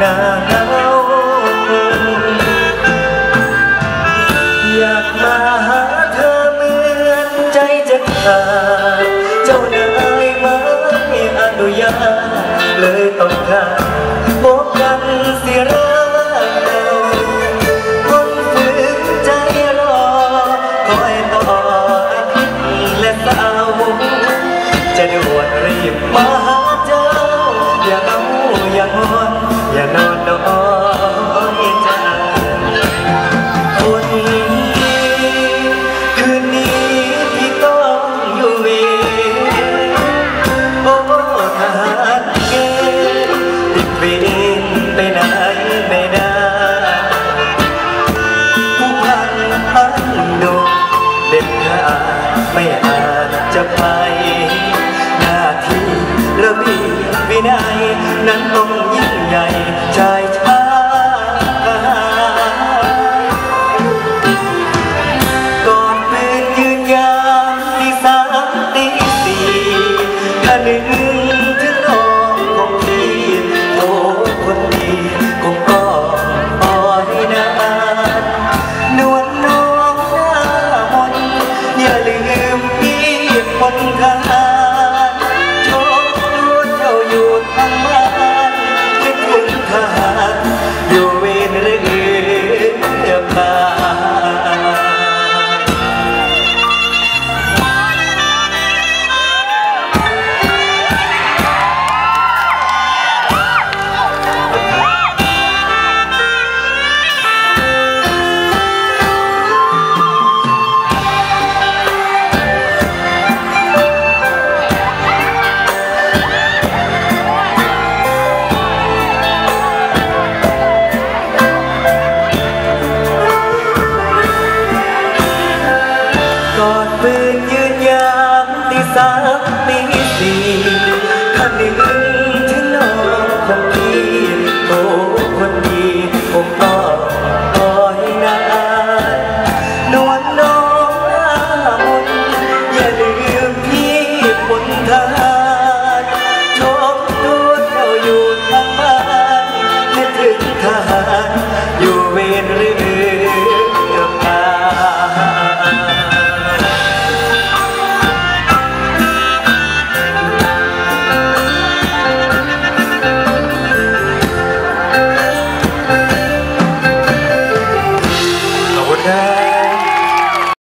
นาหนาวอยากมาหาเธอเหมือนใจจะขาดเจ้านายไม่อนุญาตเลยต้องการพบกันเสียแล้วจะด่วนรีบมา ไม่อาจจะไป หน้าที่ระเบียบวินัย นั้นต้องยิ่งใหญ่ใช่ về như nhắn đi xa